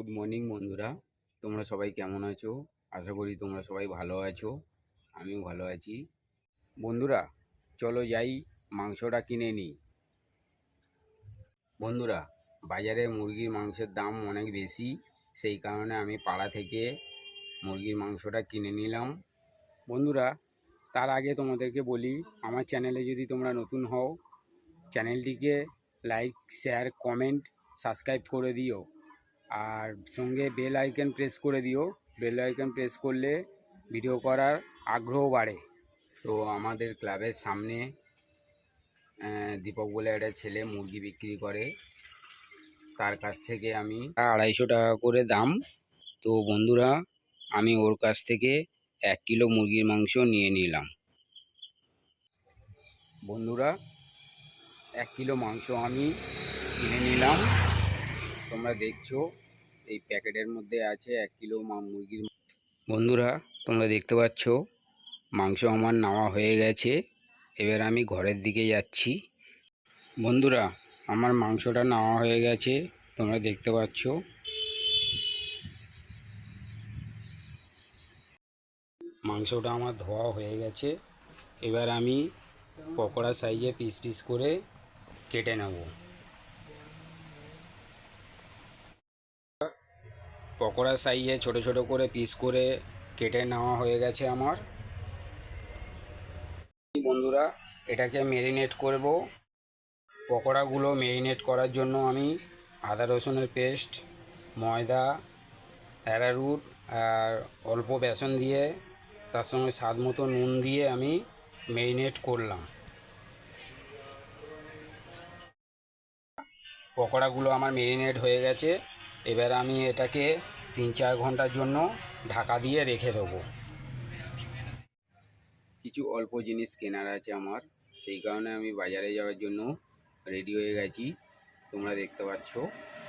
Good morning বন্ধুরা। তোমরা সবাই কেমন আছো? আশা করি তোমরা সবাই ভালো আছো। আমিও ভালো আছি। বন্ধুরা, চলো যাই, মাংসটা কিনে নিই। বন্ধুরা, বাজারে মুরগির মাংসের দাম অনেক বেশি। সেই কারণে আমি পাড়া থেকে মুরগির মাংসটা কিনে নিলাম। বন্ধুরা, তার আগে তোমাদেরকে বলি, আমার চ্যানেলে যদি তোমরা নতুন হও, চ্যানেলটিকে লাইক, শেয়ার, কমেন্ট, সাবস্ক্রাইব করে দিও। আর সঙ্গে বেল আইকন প্রেস করে দিও। বেল আইকন প্রেস করলে ভিডিও করার আগ্রহ বাড়ে। তো আমাদের ক্লাবের সামনে দীপক বলে একটা ছেলে মুরগি বিক্রি করে। তার কাছ থেকে আমি আড়াইশো টাকা করে দাম। তো বন্ধুরা, আমি ওর কাছ থেকে এক কিলো মুরগির মাংস নিয়ে নিলাম। বন্ধুরা, এক কিলো মাংস আমি কিনে নিলাম। তোমরা দেখছ, এই প্যাকেটের মধ্যে আছে এক কিলো মুরগির বন্ধুরা, তোমরা দেখতে পাচ্ছ, মাংস আমার নেওয়া হয়ে গেছে। এবার আমি ঘরের দিকে যাচ্ছি। বন্ধুরা, আমার মাংসটা নেওয়া হয়ে গেছে, তোমরা দেখতে পাচ্ছ। মাংসটা আমার ধোয়া হয়ে গেছে। এবার আমি পকোড়া সাইজে পিস পিস করে কেটে নেব। পকোড়া সাইজে ছোট ছোট করে পিস করে কেটে নেওয়া হয়ে গেছে আমার। বন্ধুরা, এটাকে মেরিনেট করব। পকোড়াগুলো মেরিনেট করার জন্য আমি আদা রসুনের পেস্ট ময়দা অ্যারারুট আর অল্প বেসন দিয়ে তার সঙ্গে স্বাদ মতো নুন দিয়ে আমি মেরিনেট করলাম। পকোড়াগুলো আমার মেরিনেট হয়ে গেছে। এবার আমি এটাকে তিন চার ঘণ্টার জন্য ঢাকা দিয়ে রেখে দেবো। কিছু অল্প জিনিস কেনার আছে আমার। সেই কারণে আমি বাজারে যাওয়ার জন্য রেডি হয়ে গেছি। তোমরা দেখতে পাচ্ছ।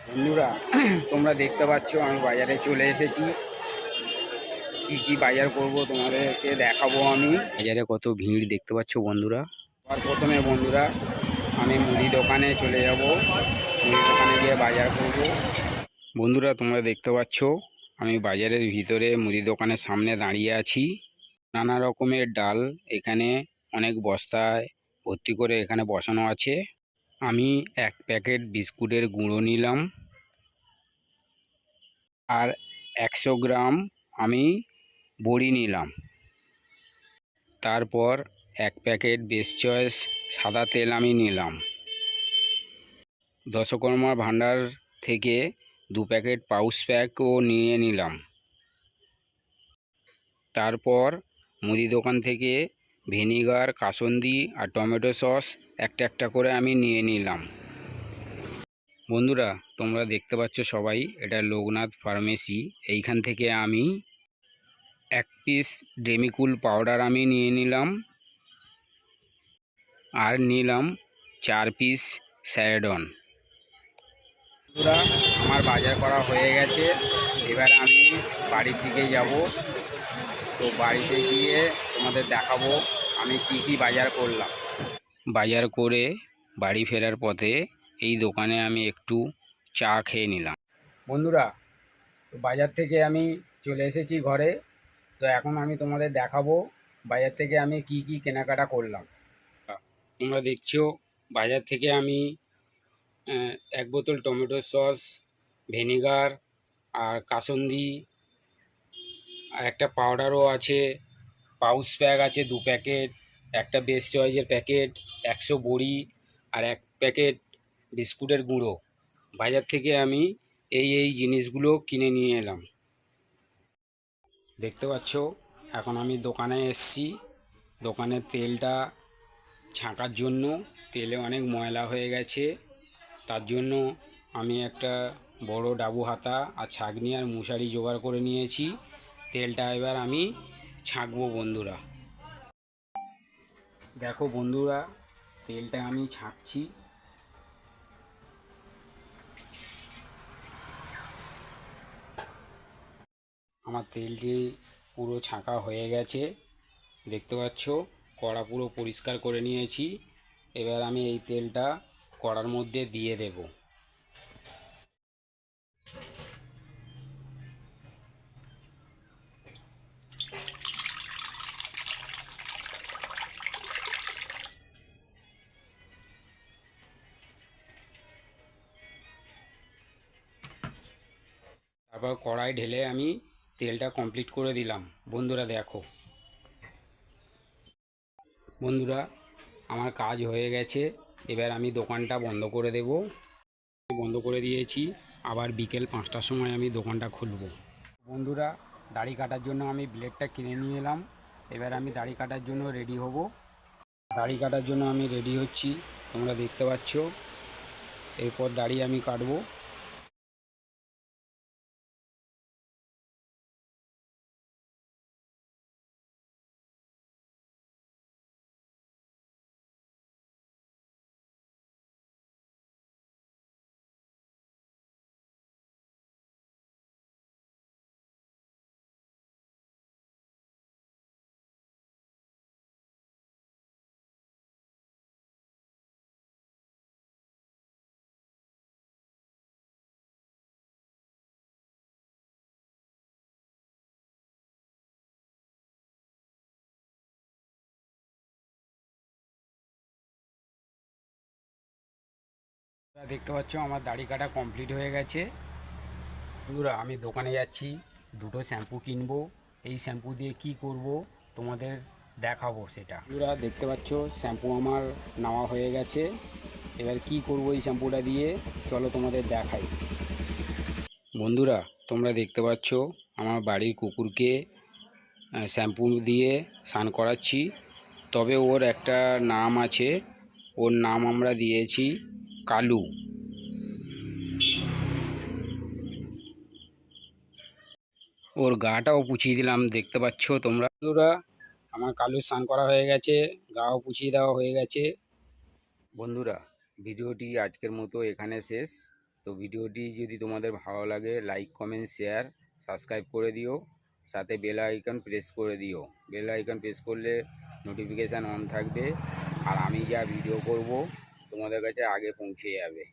বন্ধুরা তোমরা দেখতে পাচ্ছ আমি বাজারে চলে এসেছি। কি কি বাজার করব তোমাদেরকে দেখাবো আমি। বাজারে কত ভিড় দেখতে পাচ্ছ বন্ধুরা? আর প্রথমে বন্ধুরা আমি মুদি দোকানে চলে যাব। মুদি দোকানে গিয়ে বাজার করব। বন্ধুরা, তোমরা দেখতে পাচ্ছ, আমি বাজারের ভিতরে মুদি দোকানের সামনে দাঁড়িয়ে আছি। নানা রকমের ডাল এখানে অনেক বস্তায় ভর্তি করে এখানে বসানো আছে। আমি এক প্যাকেট বিস্কুটের গুঁড়ো নিলাম। আর একশো গ্রাম আমি বড়ি নিলাম। তারপর এক প্যাকেট বেস্ট চয়েস সাদা তেল আমি নিলাম। দশকর্মা ভাণ্ডার থেকে দু প্যাকেট পাউচ প্যাকও নিয়ে নিলাম। তারপর মুদি দোকান থেকে ভিনিগার, কাসন্দি আর টমেটো সস একটা একটা করে আমি নিয়ে নিলাম। বন্ধুরা, তোমরা দেখতে পাচ্ছ সবাই, এটা লোকনাথ ফার্মেসি। এইখান থেকে আমি এক পিস ডেমিকুল পাউডার আমি নিয়ে নিলাম। আর নিলাম চার পিস স্যারেডন। বন্ধুরা আমার বাজার করা হয়ে গেছে। এবার আমি বাড়ির দিকে যাব। তো বাড়িতে গিয়ে তোমাদের দেখাবো আমি কি কি বাজার করলাম। বাজার করে বাড়ি ফেরার পথে এই দোকানে আমি একটু চা খেয়ে নিলাম। বন্ধুরা, বাজার থেকে আমি চলে এসেছি ঘরে। তো এখন আমি তোমাদের দেখাবো বাজার থেকে আমি কি কি কেনাকাটা করলাম। তোমরা দেখছ, বাজার থেকে আমি এক বোতল টমেটো সস ভিনিগার আর কাসন্দি আর একটা পাউডারও আছে পাউচ প্যাক আছে দু প্যাকেট, একটা বেস্ট চয়েসের প্যাকেট, একশো বড়ি আর এক প্যাকেট বিস্কুটের গুঁড়ো। বাজার থেকে আমি এই এই জিনিসগুলো কিনে নিয়ে এলাম। দেখতে পাচ্ছ, এখন আমি দোকানে এসছি। দোকানের তেলটা ছাঁকার জন্য, তেলে অনেক ময়লা হয়ে গেছে। তার জন্য আমি একটা বড় ডাবু হাতা আর ছাঁকনি আর মশারি জোগাড় করে নিয়েছি। তেলটা এবার আমি ছাঁকবো বন্ধুরা। দেখো বন্ধুরা, তেলটা আমি ছাঁকছি। আমার তেলটি পুরো ছাঁকা হয়ে গেছে। দেখতে পাচ্ছ, কড়া পুরো পরিষ্কার করে নিয়েছি। এবার আমি এই তেলটা কড়ার মধ্যে দিয়ে দেব। তারপর কড়াই ঢেলে আমি তেলটা কমপ্লিট করে দিলাম। বন্ধুরা দেখো। বন্ধুরা, আমার কাজ হয়ে গেছে। এবার আমি দোকানটা বন্ধ করে দেব। বন্ধ করে দিয়েছি। আবার বিকেল পাঁচটার সময় আমি দোকানটা খুলব। বন্ধুরা, দাড়ি কাটার জন্য আমি ব্লেডটা কিনে নিয়ে এলাম। এবার আমি দাড়ি কাটার জন্য রেডি হব। দাড়ি কাটার জন্য আমি রেডি হচ্ছি। তোমরা দেখতে পাচ্ছ। এরপর দাড়ি আমি কাটবো। দেখতে পাচ্ছ, আমার দাড়ি কাটা কমপ্লিট হয়ে গেছে। বন্ধুরা আমি দোকানে যাচ্ছি, দুটো শ্যাম্পু কিনবো। এই শ্যাম্পু দিয়ে কি করব, তোমাদের দেখাবো সেটা। বন্ধুরা দেখতে পাচ্ছ শ্যাম্পু আমার নেওয়া হয়ে গেছে। এবার কি করব এই শ্যাম্পুটা দিয়ে, চলো তোমাদের দেখাই। বন্ধুরা, তোমরা দেখতে পাচ্ছ, আমার বাড়ির কুকুরকে শ্যাম্পু দিয়ে স্নান করাচ্ছি। তবে ওর একটা নাম আছে, ওর নাম আমরা দিয়েছি কালু। ওর গাটাও পুছিয়ে দিলাম, দেখতে পাচ্ছ তোমরা? বন্ধুরা, আমার কালু স্নান করা হয়ে গেছে, গাও পুছিয়ে দেওয়া হয়ে গেছে। বন্ধুরা, ভিডিওটি আজকের মতো এখানে শেষ। তো ভিডিওটি যদি তোমাদের ভালো লাগে, লাইক, কমেন্ট, শেয়ার, সাবস্ক্রাইব করে দিও। সাথে বেল আইকন প্রেস করে দিও। বেল আইকন প্রেস করলে নোটিফিকেশান অন থাকবে। আর আমি যা ভিডিও করব তোমাদের কাছে আগে পৌঁছে যাবে।